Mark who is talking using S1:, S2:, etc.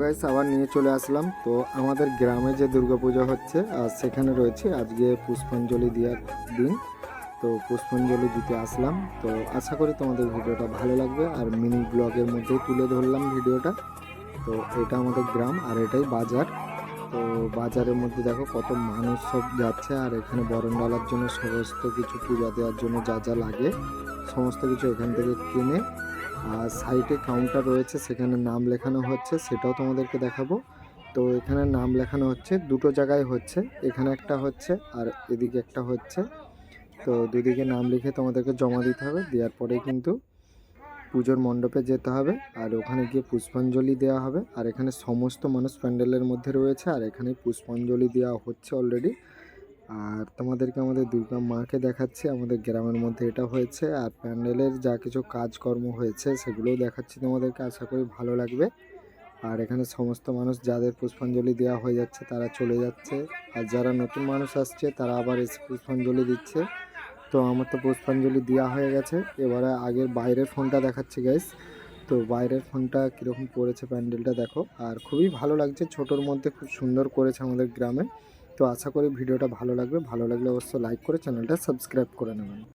S1: Guys আবার নিয়ে চলে আসলাম। তো আমাদের গ্রামে যে দুর্গা দুর্গাপূজা হচ্ছে, আর সেখানে রয়েছে আজকে পুষ্পাঞ্জলি দেওয়ার দিন। তো পুষ্পাঞ্জলি দিতে আসলাম। তো আশা করি তোমাদের ভিডিওটা ভালো লাগবে, আর মিনি ব্লগের মধ্যেই তুলে ধরলাম ভিডিওটা। তো এটা আমাদের গ্রাম, আর এটাই বাজার। তো বাজারের মধ্যে দেখো কত মানুষ সব যাচ্ছে, আর এখানে বরণ ডালার জন্য সমস্ত কিছু পূজা দেওয়ার জন্য যা যা লাগে, সমস্ত কিছু এখান থেকে কিনে আর সাইডে কাউন্টার রয়েছে, সেখানে নাম লেখানো হচ্ছে, সেটাও তোমাদেরকে দেখাবো। তো এখানে নাম লেখানো হচ্ছে, দুটো জায়গায় হচ্ছে, এখানে একটা হচ্ছে আর এদিকে একটা হচ্ছে। তো দুদিকে নাম লিখে তোমাদেরকে জমা দিতে হবে, দেওয়ার পরেই কিন্তু পুজোর মণ্ডপে যেতে হবে, আর ওখানে গিয়ে পুষ্পাঞ্জলি দেওয়া হবে। আর এখানে সমস্ত মানুষ প্যান্ডেলের মধ্যে রয়েছে, আর এখানে পুষ্পাঞ্জলি দেওয়া হচ্ছে অলরেডি আর তোমাদেরকে আমাদের দুর্গা মাকে দেখাচ্ছি। আমাদের গ্রামের মধ্যে এটা হয়েছে। আর প্যান্ডেলের যা কিছু কাজকর্ম হয়েছে, সেগুলোও দেখাচ্ছি তোমাদেরকে। আশা করি ভালো লাগবে। আর এখানে সমস্ত মানুষ যাদের পুষ্পাঞ্জলি দেওয়া হয়ে যাচ্ছে, তারা চলে যাচ্ছে। আর যারা নতুন মানুষ আসছে, তারা আবার এসে পুষ্পাঞ্জলি দিচ্ছে। তো আমার তো পুষ্পাঞ্জলি দেওয়া হয়ে গেছে। এবারে আগের বাইরের ফোনটা দেখাচ্ছি গাইস তো বাইরের ফোনটা কীরকম পড়েছে প্যান্ডেলটা দেখো। আর খুবই ভালো লাগছে। ছোটোর মধ্যে খুব সুন্দর করেছে আমাদের গ্রামে। তো আশা করি ভিডিওটা ভালো লাগবে। ভালো লাগলে অবশ্যই লাইক করে চ্যানেলটা সাবস্ক্রাইব করে নেবেন।